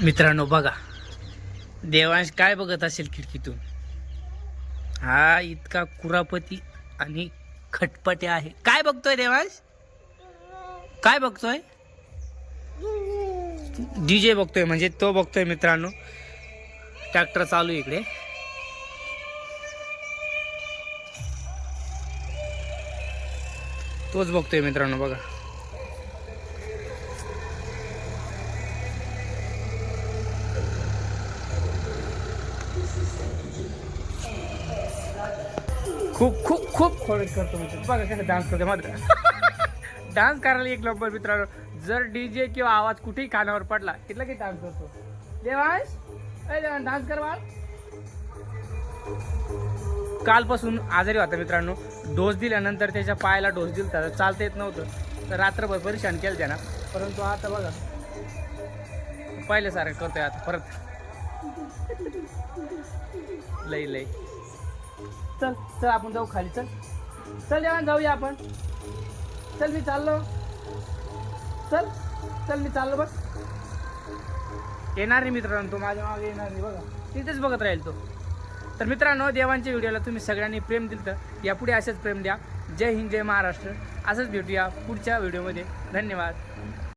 मित्रांनो बघा. देवांश काय बघत असेल खिडकीतून? हा इतका कुरापती आणि खटपटे आहे. काय बघतोय देवांश? काय बघतोय? डीजे बघतोय म्हणजे तो बघतोय मित्रांनो. ट्रॅक्टर चालू आहे इकडे. तोच बघतोय मित्रांनो बघा. खूप खूप खूप. खोडच करतो मित्र बघा कसं डान्स करतो मात्र. डान्स करायला एक नंबर मित्रांनो. जर डीजे किंवा आवाज कुठेही कानावर पडला तिथला की डान्स करतो. देवांश अरे देवांश डान्स कर बाळ. कालपासून आजारी होता मित्रांनो. डोस दिल्यानंतर त्याच्या पायाला डोस दिला होता. चालता येत नव्हतं. तर रात्रभर परेशान केलं त्यानं. परंतु आता बघा. पहिल्यासारखं करतोय आता परत. लई लई चल चल आपण जाऊ खाली चल. चल जेवण जाऊया आपण. चल मी चाललो. चल चल मी चाललो बस येणार नाही मित्रांनो तो माझ्या मागे येणार नाही बघा. तिथेच बघत राहील तो. तर मित्रांनो देवांच्या व्हिडिओला तुम्ही सगळ्यांनी प्रेम दिलं तर यापुढे असंच प्रेम द्या. जय हिंद जय महाराष्ट्र. असंच भेटूया पुढच्या व्हिडिओमध्ये. धन्यवाद.